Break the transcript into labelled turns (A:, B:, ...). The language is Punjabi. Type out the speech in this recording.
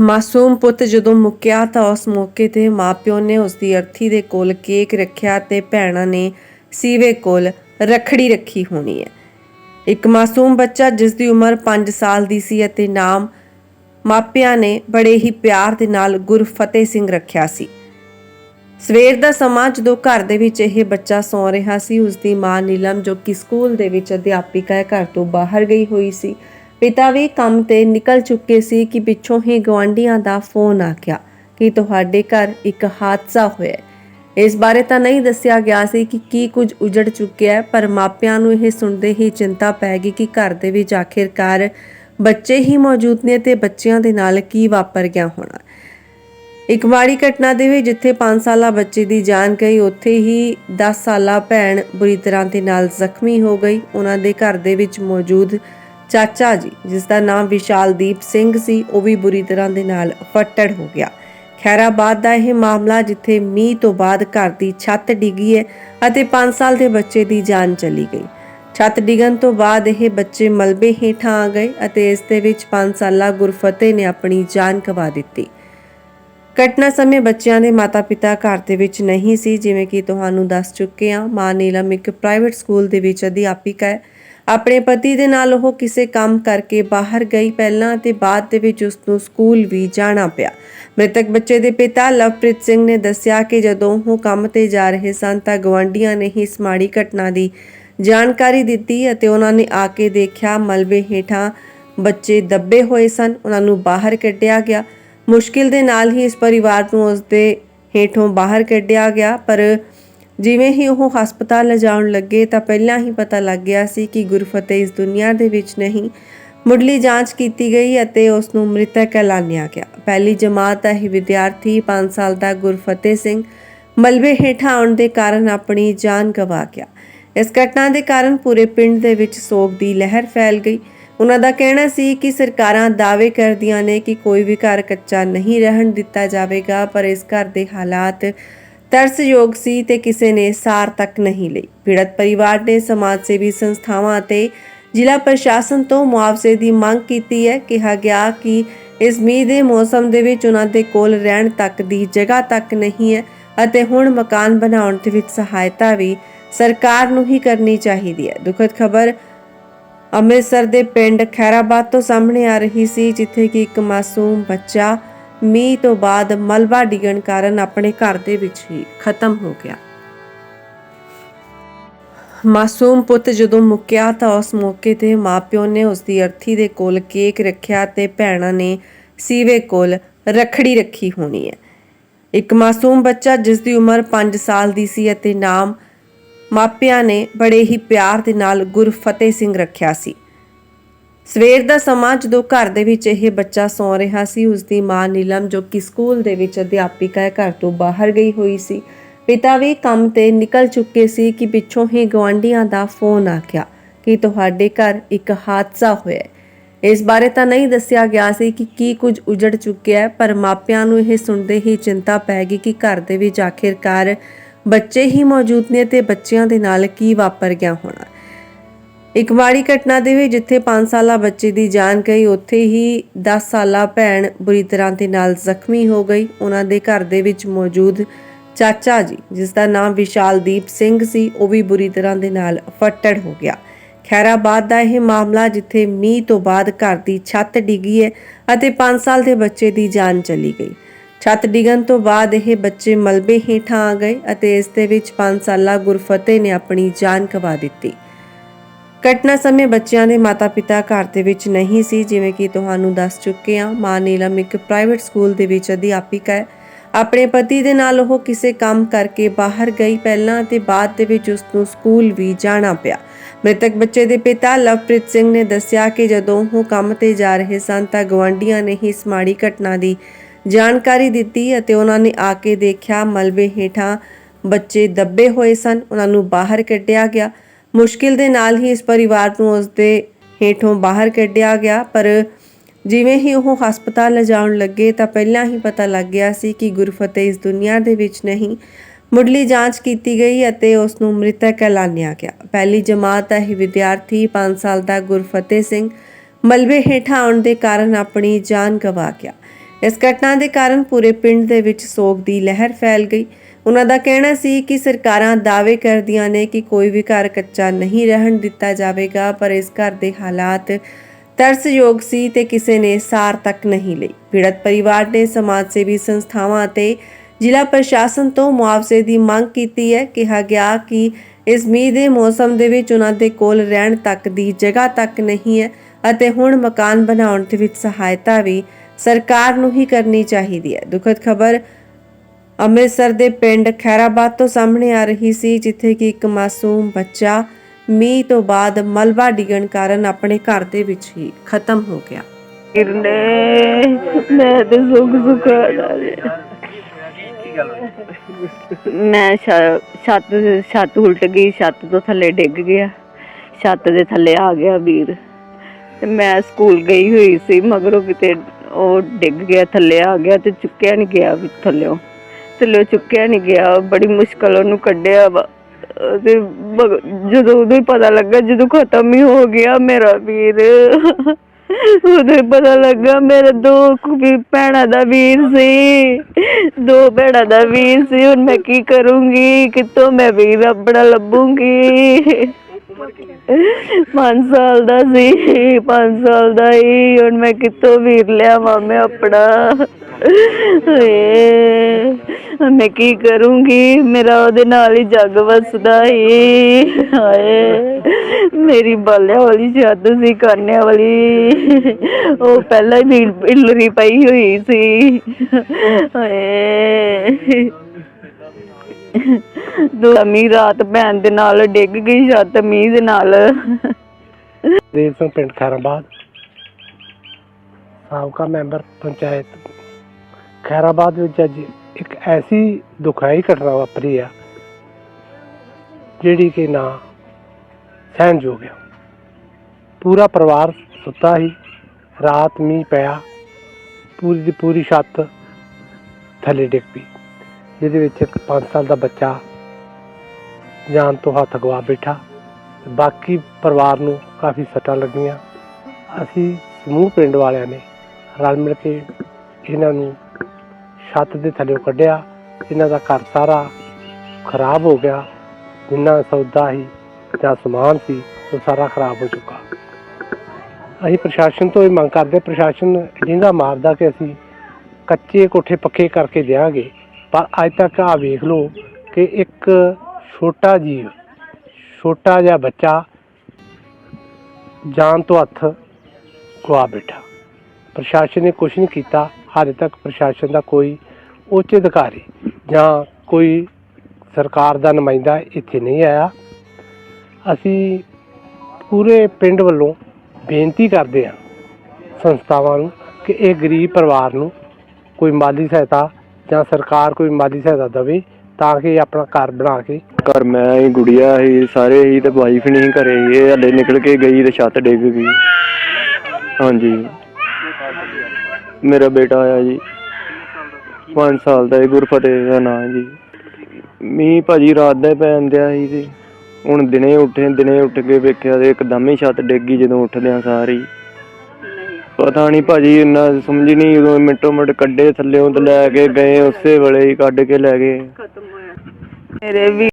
A: ਮਾਸੂਮ ਪੁੱਤ ਜਦੋਂ ਮੁੱਕਿਆ ਤਾਂ ਉਸ ਮੌਕੇ ਤੇ ਮਾਪਿਓ ਨੇ ਉਸ ਦੀ ਅਰਥੀ ਦੇ ਕੋਲ ਕੇਕ ਰੱਖਿਆ ਤੇ ਭੈਣਾਂ ਨੇ ਸੀਵੇ ਕੋਲ ਰਖੜੀ ਰੱਖੀ ਹੋਣੀ ਹੈ। ਇੱਕ ਮਾਸੂਮ ਬੱਚਾ ਜਿਸ ਦੀ ਉਮਰ 5 ਸਾਲ ਦੀ ਸੀ ਅਤੇ ਨਾਮ ਮਾਪਿਆਂ ਨੇ ਬੜੇ ਹੀ ਪਿਆਰ ਦੇ ਨਾਲ ਗੁਰਫਤਿਹ ਸਿੰਘ ਰੱਖਿਆ ਸੀ। ਸਵੇਰ ਦਾ ਸਮਾਂ ਜਦੋਂ ਘਰ ਦੇ ਵਿੱਚ ਇਹ ਬੱਚਾ ਸੌ ਰਿਹਾ ਸੀ ਉਸ ਦੀ ਮਾਂ ਨੀਲਮ ਜੋ ਕਿ ਸਕੂਲ ਦੇ ਵਿੱਚ ਅਧਿਆਪਿਕਾ ਹੈ, ਘਰ ਤੋਂ ਬਾਹਰ ਗਈ ਹੋਈ ਸੀ। ਪਿਤਾ ਵੀ ਕੰਮ ਤੇ ਨਿਕਲ ਚੁੱਕੇ ਸੀ ਕਿ ਪਿੱਛੋਂ ਹੀ ਗਵਾਂਢੀਆਂ ਦਾ ਫੋਨ ਆ ਗਿਆ ਕਿ ਤੁਹਾਡੇ ਘਰ ਇੱਕ ਹਾਦਸਾ ਹੋਇਆ ਇਸ ਬਾਰੇ ਤਾਂ ਨਹੀਂ ਦੱਸਿਆ ਗਿਆ ਸੀ ਕਿ ਕੀ ਕੁਝ ਉਜੜ ਚੁੱਕਿਆ ਹੈ, ਪਰ ਮਾਪਿਆਂ ਨੂੰ ਇਹ ਸੁਣਦੇ ਹੀ ਚਿੰਤਾ ਪੈ ਗਈ ਕਿ ਘਰ ਦੇ ਵਿੱਚ ਆਖਿਰਕਾਰ ਬੱਚੇ ਹੀ ਮੌਜੂਦ ਨੇ ਤੇ ਬੱਚਿਆਂ ਦੇ ਨਾਲ ਕੀ ਵਾਪਰ ਗਿਆ ਹੋਣਾ। ਇੱਕ ਮਾੜੀ ਘਟਨਾ ਦੇ ਵਿੱਚ ਜਿੱਥੇ 5 ਸਾਲਾ ਬੱਚੇ ਦੀ ਜਾਨ ਗਈ, ਉੱਥੇ ਹੀ 10 ਸਾਲਾ ਭੈਣ ਬੁਰੀ ਤਰ੍ਹਾਂ ਦੇ ਨਾਲ ਜ਼ਖਮੀ ਹੋ ਗਈ। ਉਹਨਾਂ ਦੇ ਘਰ ਦੇ ਵਿੱਚ ਮੌਜੂਦ ਚਾਚਾ ਜੀ ਜਿਸ ਦਾ ਨਾਮ ਵਿਸ਼ਾਲਦੀਪ ਸਿੰਘ ਸੀ, ਉਹ ਵੀ ਬੁਰੀ ਤਰ੍ਹਾਂ ਦੇ ਨਾਲ ਫੱਟੜ ਹੋ ਗਿਆ। ਖੈਰਾਬਾਦ ਦਾ ਇਹ ਮਾਮਲਾ, ਜਿੱਥੇ ਮੀਂਹ ਤੋਂ ਬਾਅਦ ਘਰ ਦੀ ਛੱਤ ਡਿੱਗੀ ਹੈ ਅਤੇ 5 ਸਾਲ ਦੇ ਬੱਚੇ ਦੀ ਜਾਨ ਚਲੀ ਗਈ। ਛੱਤ ਡਿੱਗਣ ਤੋਂ ਬਾਅਦ ਇਹ ਬੱਚੇ ਮਲਬੇ ਹੇਠਾਂ ਆ ਗਏ ਅਤੇ ਇਸ ਦੇ ਵਿੱਚ 5 ਸਾਲਾ ਗੁਰਫਤਿਹ ਨੇ ਆਪਣੀ ਜਾਨ ਗਵਾ ਦਿੱਤੀ। ਘਟਨਾ ਸਮੇਂ ਬੱਚਿਆਂ ਦੇ ਮਾਤਾ-ਪਿਤਾ ਘਰ ਦੇ ਵਿੱਚ ਨਹੀਂ ਸੀ, ਜਿਵੇਂ ਕਿ ਤੁਹਾਨੂੰ ਦੱਸ ਚੁੱਕੇ ਹਾਂ। ਮਾਂ ਨੀਲਮ ਇੱਕ ਪ੍ਰਾਈਵੇਟ ਸਕੂਲ ਦੇ ਵਿੱਚ ਅਧਿਆਪਿਕਾ ਹੈ। ਆਪਣੇ ਪਤੀ ਦੇ ਨਾਲ ਉਹ ਕਿਸੇ ਕੰਮ ਕਰਕੇ ਬਾਹਰ ਗਈ ਪਹਿਲਾਂ ਤੇ ਬਾਅਦ ਦੇ ਵਿੱਚ ਉਸ ਨੂੰ ਸਕੂਲ ਵੀ ਜਾਣਾ ਪਿਆ। ਮ੍ਰਿਤਕ ਬੱਚੇ ਦੇ ਪਿਤਾ ਲਵਪ੍ਰੀਤ ਸਿੰਘ ਨੇ ਦੱਸਿਆ ਕਿ ਜਦੋਂ ਉਹ ਕੰਮ ਤੇ ਜਾ ਰਹੇ ਸਨ ਤਾਂ ਗਵਾਂਢੀਆਂ ਨੇ ਹੀ ਇਸ ਮਾੜੀ ਘਟਨਾ ਦੀ ਜਾਣਕਾਰੀ ਦਿੱਤੀ ਅਤੇ ਉਹਨਾਂ ਨੇ ਆ ਕੇ ਦੇਖਿਆ ਮਲਬੇ ਹੇਠਾਂ ਬੱਚੇ ਦੱਬੇ ਹੋਏ ਸਨ, ਉਹਨਾਂ ਨੂੰ ਬਾਹਰ ਕੱਢਿਆ ਗਿਆ। ਮੁਸ਼ਕਿਲ ਦੇ ਨਾਲ ਹੀ ਇਸ ਪਰਿਵਾਰ ਨੂੰ ਉਸ ਦੇ ਹੇਠੋਂ ਬਾਹਰ ਕੱਢਿਆ ਗਿਆ, ਪਰ ਜਿਵੇਂ ਹੀ ਉਹ ਹਸਪਤਾਲ ਲਿਜਾਉਣ ਲੱਗੇ ਤਾਂ ਪਹਿਲਾਂ ਹੀ ਪਤਾ ਲੱਗ ਗਿਆ ਸੀ ਕਿ ਗੁਰਫਤਿਹ ਇਸ ਦੁਨੀਆ ਦੇ ਵਿੱਚ ਨਹੀਂ। ਮੁੱਢਲੀ ਜਾਂਚ ਕੀਤੀ ਗਈ ਅਤੇ ਉਸ ਨੂੰ ਮ੍ਰਿਤਕ ਐਲਾਨਿਆ ਗਿਆ। ਪਹਿਲੀ ਜਮਾਤ ਦਾ ਇਹ ਵਿਦਿਆਰਥੀ 5 ਸਾਲ ਦਾ ਗੁਰਫਤਿਹ ਸਿੰਘ ਮਲਬੇ ਹੇਠਾਂ ਆਉਣ ਦੇ ਕਾਰਨ ਆਪਣੀ ਜਾਨ ਗਵਾ ਗਿਆ। ਇਸ ਘਟਨਾ ਦੇ ਕਾਰਨ ਪੂਰੇ ਪਿੰਡ ਦੇ ਵਿੱਚ ਸੋਗ ਦੀ ਲਹਿਰ ਫੈਲ ਗਈ। ਉਹਨਾਂ ਦਾ ਕਹਿਣਾ ਸੀ ਕਿ ਸਰਕਾਰਾਂ ਦਾਅਵੇ ਕਰਦੀਆਂ ਨੇ ਕਿ ਕੋਈ ਵੀ ਘਰ ਕੱਚਾ ਨਹੀਂ ਰਹਿਣ ਦਿੱਤਾ ਜਾਵੇਗਾ, ਪਰ ਇਸ ਘਰ ਦੇ ਹਾਲਾਤ ਤਰਸਯੋਗ ਸੀ ਤੇ ਕਿਸੇ ਨੇ ਸਾਰ ਤੱਕ ਨਹੀਂ ਲਈ। ਪੀੜਤ ਪਰਿਵਾਰ ਨੇ ਸਮਾਜ ਸੇਵੀ ਸੰਸਥਾਵਾਂ ਅਤੇ ਜ਼ਿਲ੍ਹਾ ਪ੍ਰਸ਼ਾਸਨ ਤੋਂ ਮੁਆਵਜ਼ੇ ਦੀ ਮੰਗ ਕੀਤੀ ਹੈ। ਕਿਹਾ ਗਿਆ ਕਿ ਇਸ ਮੀਂਹ ਦੇ ਮੌਸਮ ਦੇ ਵਿੱਚ ਉਹਨਾਂ ਦੇ ਕੋਲ ਰਹਿਣ ਤੱਕ ਦੀ ਜਗ੍ਹਾ ਤੱਕ ਨਹੀਂ ਹੈ ਅਤੇ ਹੁਣ ਮਕਾਨ ਬਣਾਉਣ ਦੇ ਵਿੱਚ ਸਹਾਇਤਾ ਵੀ ਸਰਕਾਰ ਨੂੰ ਹੀ ਕਰਨੀ ਚਾਹੀਦੀ ਹੈ। ਦੁਖਦ ਖਬਰ ਅੰਮ੍ਰਿਤਸਰ ਦੇ ਪਿੰਡ ਖੈਰਾਬਾਦ ਤੋਂ ਸਾਹਮਣੇ ਆ ਰਹੀ ਸੀ, ਜਿੱਥੇ ਕਿ ਇੱਕ ਮਾਸੂਮ ਬੱਚਾ ਮੀਂਹ ਤੋਂ ਬਾਅਦ ਮਲਬਾ ਡਿੱਗਣ ਕਾਰਨ ਆਪਣੇ ਘਰ ਦੇ ਵਿੱਚ ਹੀ ਖਤਮ ਹੋ ਗਿਆ। ਮਾਸੂਮ ਪੁੱਤ ਜਦੋਂ ਮੁੱਕਿਆ ਤਾਂ ਉਸ ਮੌਕੇ ਤੇ ਮਾਪਿਓ ਨੇ ਉਸ ਦੀ ਅਰਥੀ ਦੇ ਕੋਲ ਕੇਕ ਰੱਖਿਆ ਤੇ ਭੈਣਾਂ ਨੇ ਸੀਵੇ ਕੋਲ ਰਖੜੀ ਰੱਖੀ ਹੋਣੀ ਹੈ। ਇੱਕ ਮਾਸੂਮ ਬੱਚਾ ਜਿਸ ਦੀ ਉਮਰ 5 ਸਾਲ ਦੀ ਸੀ ਅਤੇ ਨਾਮ ਮਾਪਿਆਂ ਨੇ ਬੜੇ ਹੀ ਪਿਆਰ ਦੇ ਨਾਲ ਗੁਰਫਤਿਹ ਸਿੰਘ ਰੱਖਿਆ ਸੀ। ਸਵੇਰ ਦਾ ਸਮਾਂ ਜਦੋਂ ਘਰ ਦੇ ਵਿੱਚ ਇਹ ਬੱਚਾ ਸੌ ਰਿਹਾ ਸੀ ਉਸ ਦੀ ਮਾਂ ਨੀਲਮ ਜੋ ਕਿ ਸਕੂਲ ਦੇ ਵਿੱਚ ਅਧਿਆਪਿਕਾ ਹੈ, ਘਰ ਤੋਂ ਬਾਹਰ ਗਈ ਹੋਈ ਸੀ। ਪਿਤਾ ਵੀ ਕੰਮ ਤੇ ਨਿਕਲ ਚੁੱਕੇ ਸੀ ਕਿ ਪਿੱਛੋਂ ਹੀ ਗਵਾਂਢੀਆਂ ਦਾ ਫੋਨ ਆ ਗਿਆ ਕਿ ਤੁਹਾਡੇ ਘਰ ਇੱਕ ਹਾਦਸਾ ਹੋਇਆ ਇਸ ਬਾਰੇ ਤਾਂ ਨਹੀਂ ਦੱਸਿਆ ਗਿਆ ਸੀ ਕਿ ਕੀ ਕੁਝ ਉਜੜ ਚੁੱਕਿਆ ਹੈ, ਪਰ ਮਾਪਿਆਂ ਨੂੰ ਇਹ ਸੁਣਦੇ ਹੀ ਚਿੰਤਾ ਪੈ ਗਈ ਕਿ ਘਰ ਦੇ ਵਿੱਚ ਆਖਿਰਕਾਰ ਬੱਚੇ ਹੀ ਮੌਜੂਦ ਨੇ ਤੇ ਬੱਚਿਆਂ ਦੇ ਨਾਲ ਕੀ ਵਾਪਰ ਗਿਆ ਹੋਣਾ। ਇੱਕ ਮਾੜੀ ਘਟਨਾ ਦੇ ਵਿੱਚ ਜਿੱਥੇ 5 ਸਾਲਾ ਬੱਚੇ ਦੀ ਜਾਨ ਗਈ, ਉੱਥੇ ਹੀ 10 ਸਾਲਾ ਭੈਣ ਬੁਰੀ ਤਰ੍ਹਾਂ ਦੇ ਨਾਲ ਜ਼ਖਮੀ ਹੋ ਗਈ। ਉਹਨਾਂ ਦੇ ਘਰ ਦੇ ਵਿੱਚ ਮੌਜੂਦ ਚਾਚਾ ਜੀ, ਜਿਸ ਦਾ ਨਾਮ ਵਿਸ਼ਾਲਦੀਪ ਸਿੰਘ ਸੀ, ਉਹ ਵੀ ਬੁਰੀ ਤਰ੍ਹਾਂ ਦੇ ਨਾਲ ਫੱਟੜ ਹੋ ਗਿਆ। ਖੈਰਾਬਾਦ ਦਾ ਇਹ ਮਾਮਲਾ ਜਿੱਥੇ ਮੀਂਹ ਤੋਂ ਬਾਅਦ ਘਰ ਦੀ ਛੱਤ ਡਿੱਗੀ ਹੈ ਅਤੇ 5 ਸਾਲ ਦੇ ਬੱਚੇ ਦੀ ਜਾਨ ਚਲੀ ਗਈ। ਛੱਤ ਡਿੱਗਣ ਤੋਂ ਬਾਅਦ ਇਹ ਬੱਚੇ ਮਲਬੇ ਹੇਠਾਂ ਆ ਗਏ ਅਤੇ ਇਸ ਦੇ ਵਿੱਚ 5 ਸਾਲਾ ਗੁਰਫਤਿਹ ਨੇ ਆਪਣੀ ਜਾਨ ਗਵਾ ਦਿੱਤੀ। ਘਟਨਾ ਸਮੇਂ ਬੱਚਿਆਂ ਦੇ ਮਾਤਾ-ਪਿਤਾ ਘਰ ਦੇ ਵਿੱਚ ਨਹੀਂ ਸੀ, ਜਿਵੇਂ ਕਿ ਤੁਹਾਨੂੰ ਦੱਸ ਚੁੱਕੇ ਹਾਂ। ਮਾਂ ਨੀਲਮ ਇੱਕ ਪ੍ਰਾਈਵੇਟ ਸਕੂਲ ਦੇ ਵਿੱਚ ਅਧਿਆਪਿਕਾ ਹੈ। ਆਪਣੇ ਪਤੀ ਦੇ ਨਾਲ ਉਹ ਕਿਸੇ ਕੰਮ ਕਰਕੇ ਬਾਹਰ ਗਈ। ਪਹਿਲਾਂ ਤੇ ਬਾਅਦ ਦੇ ਵਿੱਚ ਉਸ ਨੂੰ ਸਕੂਲ ਵੀ ਜਾਣਾ ਪਿਆ। ਮ੍ਰਿਤਕ ਬੱਚੇ ਦੇ ਪਿਤਾ ਲਵਪ੍ਰੀਤ ਸਿੰਘ ਨੇ ਦੱਸਿਆ ਕਿ ਜਦੋਂ ਉਹ ਕੰਮ ਤੇ ਜਾ ਰਹੇ ਸਨ ਤਾਂ ਗਵਾਂਢੀਆਂ ਨੇ ਹੀ ਇਸ ਮਾੜੀ ਘਟਨਾ ਦੀ ਜਾਣਕਾਰੀ ਦਿੱਤੀ ਅਤੇ ਉਹਨਾਂ ਨੇ ਆ ਕੇ ਦੇਖਿਆ, ਮਲਬੇ ਹੇਠਾਂ ਬੱਚੇ ਦੱਬੇ ਹੋਏ ਸਨ। ਉਹਨਾਂ ਨੂੰ ਬਾਹਰ ਕੱਢਿਆ ਗਿਆ। ਮੁਸ਼ਕਿਲ ਦੇ ਨਾਲ ਹੀ ਇਸ ਪਰਿਵਾਰ ਨੂੰ ਉਸ ਦੇ ਹੇਠੋਂ ਬਾਹਰ ਕੱਢਿਆ ਗਿਆ। ਪਰ ਜਿਵੇਂ ਹੀ ਉਹ ਹਸਪਤਾਲ ਲਿਜਾਉਣ ਲੱਗੇ ਤਾਂ ਪਹਿਲਾਂ ਹੀ ਪਤਾ ਲੱਗ ਗਿਆ ਸੀ ਕਿ ਗੁਰਫਤਿਹ ਇਸ ਦੁਨੀਆ ਦੇ ਵਿੱਚ ਨਹੀਂ, ਮੁੱਢਲੀ ਜਾਂਚ ਕੀਤੀ ਗਈ ਅਤੇ ਉਸ ਨੂੰ ਮ੍ਰਿਤਕ ਐਲਾਨਿਆ ਗਿਆ। ਪਹਿਲੀ ਜਮਾਤ ਦਾ ਇਹ ਵਿਦਿਆਰਥੀ 5 ਸਾਲ ਦਾ ਗੁਰਫਤਿਹ ਸਿੰਘ ਮਲਬੇ ਹੇਠਾਂ ਆਉਣ ਦੇ ਕਾਰਨ ਆਪਣੀ ਜਾਨ ਗਵਾ ਗਿਆ। ਇਸ ਘਟਨਾ ਦੇ ਕਾਰਨ ਪੂਰੇ ਪਿੰਡ ਦੇ ਵਿੱਚ ਸੋਗ ਦੀ ਲਹਿਰ ਫੈਲ ਗਈ। ਉਹਨਾਂ ਦਾ ਕਹਿਣਾ ਸੀ ਕਿ ਸਰਕਾਰਾਂ ਦਾਅਵੇ ਕਰਦੀਆਂ ਨੇ ਕਿ ਕੋਈ ਵੀ ਘਰ ਕੱਚਾ ਨਹੀਂ ਰਹਿਣ ਦਿੱਤਾ ਜਾਵੇਗਾ, ਪਰ ਇਸ ਘਰ ਦੇ ਹਾਲਾਤ ਤਰਸਯੋਗ ਸੀ ਤੇ ਕਿਸੇ ਨੇ ਸਾਰ ਤੱਕ ਨਹੀਂ ਲਈ। ਪੀੜਤ ਪਰਿਵਾਰ ਨੇ ਸਮਾਜ ਸੇਵੀ ਸੰਸਥਾਵਾਂ ਅਤੇ ਜ਼ਿਲ੍ਹਾ ਪ੍ਰਸ਼ਾਸਨ ਤੋਂ ਮੁਆਵਜ਼ੇ ਦੀ ਮੰਗ ਕੀਤੀ ਹੈ। ਕਿਹਾ ਗਿਆ ਕਿ ਇਸ ਮੀਂਹ ਦੇ ਮੌਸਮ ਦੇ ਵਿੱਚ ਉਹਨਾਂ ਦੇ ਕੋਲ ਰਹਿਣ ਤੱਕ ਦੀ ਜਗ੍ਹਾ ਤੱਕ ਨਹੀਂ ਹੈ ਅਤੇ ਹੁਣ ਮਕਾਨ ਬਣਾਉਣ ਦੇ ਵਿੱਚ ਸਹਾਇਤਾ ਵੀ ਸਰਕਾਰ ਨੂੰ ਹੀ ਕਰਨੀ ਚਾਹੀਦੀ ਹੈ। ਦੁਖਦ ਖਬਰ ਅੰਮ੍ਰਿਤਸਰ ਦੇ ਪਿੰਡ ਖੈਰਾਬਾਦ ਤੋਂ ਸਾਹਮਣੇ ਆ ਰਹੀ ਸੀ, ਜਿੱਥੇ ਕਿ ਇੱਕ ਮਾਸੂਮ ਬੱਚਾ ਮੀਂਹ ਤੋਂ ਬਾਅਦ ਮਲਬਾ ਡਿੱਗਣ ਕਾਰਨ ਆਪਣੇ ਘਰ ਦੇ ਵਿੱਚ ਹੀ ਖਤਮ ਹੋ ਗਿਆ।
B: ਕਿਰਨੇ, ਮੈਂ ਤੇ ਸੁੱਖ ਸੁਖਾਣਾ ਮੈਂ ਛ- ਛੱਤ ਛੱਤ ਉਲਟ ਗਈ, ਛੱਤ ਤੋਂ ਥੱਲੇ ਡਿੱਗ ਗਿਆ, ਛੱਤ ਦੇ ਥੱਲੇ ਆ ਗਿਆ ਵੀਰ। ਤੇ ਮੈਂ ਸਕੂਲ ਗਈ ਹੋਈ ਸੀ, ਮਗਰੋਂ ਕਿਤੇ ਉਹ ਡਿੱਗ ਗਿਆ, ਥੱਲੇ ਆ ਗਿਆ ਤੇ ਚੁੱਕਿਆ ਨਹੀਂ ਗਿਆ ਵੀ ਥੱਲਿਓ। ਥੱਲਿਓ ਚੁੱਕਿਆ ਨਹੀਂ ਗਿਆ, ਬੜੀ ਮੁਸ਼ਕਲ ਉਹਨੂੰ ਕੱਢਿਆ ਵਾ। ਤੇ ਮਗ- ਜਦੋਂ ਉਦੋਂ ਹੀ ਪਤਾ ਲੱਗਾ, ਜਦੋਂ ਖਤਮ ਹੀ ਹੋ ਗਿਆ ਮੇਰਾ ਵੀਰ। ਉਦੋਂ ਹੀ ਪਤਾ ਲੱਗਾ, ਮੇਰੇ ਦੋ ਕੁ ਵੀ ਭੈਣਾਂ ਦਾ ਵੀਰ ਸੀ। ਦੋ ਭੈਣਾਂ ਦਾ ਵੀਰ ਸੀ, ਹੁਣ ਮੈਂ ਕੀ ਕਰੂੰਗੀ? ਕਿੱਥੋਂ ਮੈਂ ਵੀਰ ਆਪਣਾ ਲੱਭੂੰਗੀ? ਪੰਜ ਸਾਲ ਦਾ ਸੀ, ਪੰਜ ਸਾਲ ਦਾ ਹੀ, ਹੁਣ ਮੈਂ ਕਿੱਥੋਂ ਵੀਰ ਲਿਆਵਾਂ ਮੈਂ ਆਪਣਾ? ਏ ਮੈਂ ਕੀ ਕਰੂੰਗੀ? ਮੇਰਾ ਉਹਦੇ ਨਾਲ ਹੀ ਜੱਗ ਵਸਦਾ ਈ ਹਾਏ, ਮੇਰੀ ਬਾਲਿਆਂ ਵਾਲੀ ਛੱਤ ਸੀ, ਕਾਨਿਆਂ ਵਾਲੀ। ਉਹ ਪਹਿਲਾਂ ਹੀ ਹੀਲ- ਪਈ ਹੋਈ ਸੀ। ਹਾਏ। ਦੋ ਰਾਤ ਭੈਣ ਦੇ ਨਾਲ ਡਿੱਗ ਗਈ, ਛੱਤ ਮੀਂਹ ਦੇ ਨਾਲ।
C: ਦੇਵ ਸਿੰਘ ਪਿੰਡ ਖੈਰਾਬਾਦ। ਸਾਬਕਾ ਮੈਂਬਰ ਪੰਚਾਇਤ ਖੈਰਾਬਾਦ ਵਿੱਚ ਅੱਜ ਇੱਕ ਐਸੀ ਦੁਖਾਈ ਘਟਨਾ ਵਾਪਰੀ ਆ, ਜਿਹੜੀ ਕਿ ਨਾ ਸਹਿਣਯੋਗ ਆ। ਪੂਰਾ ਪਰਿਵਾਰ ਸੁੱਤਾ ਸੀ, ਰਾਤ ਮੀਂਹ ਪਿਆ, ਪੂਰੀ ਦੀ ਪੂਰੀ ਛੱਤ ਥੱਲੇ ਡਿੱਗ ਪਈ, ਜਿਹਦੇ ਵਿੱਚ ਇੱਕ 5 ਸਾਲ ਦਾ ਬੱਚਾ ਜਾਨ ਤੋਂ ਹੱਥ ਗਵਾ ਬੈਠਾ ਬਾਕੀ ਪਰਿਵਾਰ ਨੂੰ ਕਾਫੀ ਸੱਟਾਂ ਲੱਗੀਆਂ। ਅਸੀਂ ਸਮੂਹ ਪਿੰਡ ਵਾਲਿਆਂ ਨੇ ਰਲ ਮਿਲ ਕੇ ਇਹਨਾਂ ਨੂੰ ਛੱਤ ਦੇ ਥੱਲੇ ਕੱਢਿਆ, ਇਹਨਾਂ ਦਾ ਘਰ ਸਾਰਾ ਖਰਾਬ ਹੋ ਗਿਆ। ਜਿੰਨਾ ਸੌਦਾ ਸੀ ਜਾਂ ਸਮਾਨ ਸੀ, ਉਹ ਸਾਰਾ ਖਰਾਬ ਹੋ ਚੁੱਕਾ। ਅਸੀਂ ਪ੍ਰਸ਼ਾਸਨ ਤੋਂ ਇਹ ਮੰਗ ਕਰਦੇ, ਪ੍ਰਸ਼ਾਸਨ ਜਿੰਦਾ ਮਾਰਦਾ ਕਿ ਅਸੀਂ ਕੱਚੇ ਕੋਠੇ ਪੱਕੇ ਕਰਕੇ ਦਿਆਂਗੇ। ਪਰ ਅੱਜ ਤੱਕ ਆ ਵੇਖ ਲਓ ਕਿ ਇੱਕ ਛੋਟਾ ਜੀਵ, ਛੋਟਾ ਜਿਹਾ ਬੱਚਾ ਜਾਨ ਤੋਂ ਹੱਥ ਗਵਾ ਬੈਠਾ। ਪ੍ਰਸ਼ਾਸਨ ਨੇ ਕੁਝ ਨਹੀਂ ਕੀਤਾ। ਹਾਲੇ ਤੱਕ ਪ੍ਰਸ਼ਾਸਨ ਦਾ ਕੋਈ ਉੱਚ ਅਧਿਕਾਰੀ ਜਾਂ ਕੋਈ ਸਰਕਾਰ ਦਾ ਨੁਮਾਇੰਦਾ ਇੱਥੇ ਨਹੀਂ ਆਇਆ। ਅਸੀਂ ਪੂਰੇ ਪਿੰਡ ਵੱਲੋਂ ਬੇਨਤੀ ਕਰਦੇ ਹਾਂ ਸੰਸਥਾਵਾਂ ਨੂੰ ਕਿ ਇਹ ਗਰੀਬ ਪਰਿਵਾਰ ਨੂੰ ਕੋਈ ਮਾਲੀ ਸਹਾਇਤਾ ਜਾਂ ਸਰਕਾਰ ਕੋਈ ਮਾਲੀ ਸਹਾਇਤਾ ਦੇਵੇ ਤਾਂ ਕਿ ਆਪਣਾ ਘਰ ਬਣਾ ਕੇ
D: ਘਰ ਮੈਂ ਹੀ ਗੁੜੀਆ ਹੀ, ਸਾਰੇ ਹੀ ਤੇ ਵਾਈਫ ਨਹੀਂ ਘਰੇ ਸੀ ਇਹ ਹਲੇ ਨਿਕਲ ਕੇ ਗਈ ਤੇ ਛੱਤ ਡਿੱਗ ਗਈ। ਹਾਂਜੀ। ਮੇਰਾ ਬੇਟਾ ਆਇਆ ਜੀ। 5 ਸਾਲ ਦਾ ਹੈ ਗੁਰਫਤਿਹ ਦਾ ਨਾਂ ਜੀ। ਮੀਂਹ ਭਾਜੀ ਰਾਤ ਦਾ ਹੀ ਪੈਣ ਦਿਆ ਸੀ ਤੇ ਹੁਣ ਦਿਨੇ ਉੱਠੇ, ਦਿਨੇ ਉੱਠ ਕੇ ਵੇਖਿਆ ਤੇ ਇੱਕਦਮ ਹੀ ਛੱਤ ਡਿੱਗੀ ਜਦੋਂ ਉੱਠਦਿਆਂ ਸਾਰੀ। ਪਤਾ ਨਹੀਂ ਭਾਜੀ ਇੰਨਾ ਸਮਝ ਨਹੀਂ ਉਦੋਂ ਮਿੰਟੋ ਮਿੰਟ ਕੱਢੇ ਥੱਲੇੋਂ ਤੇ ਲੈ ਕੇ ਗਏ, ਉਸੇ ਵੇਲੇ ਹੀ ਕੱਢ ਕੇ ਲੈ ਗਏ।
B: ਮੇਰੇ ਵੀ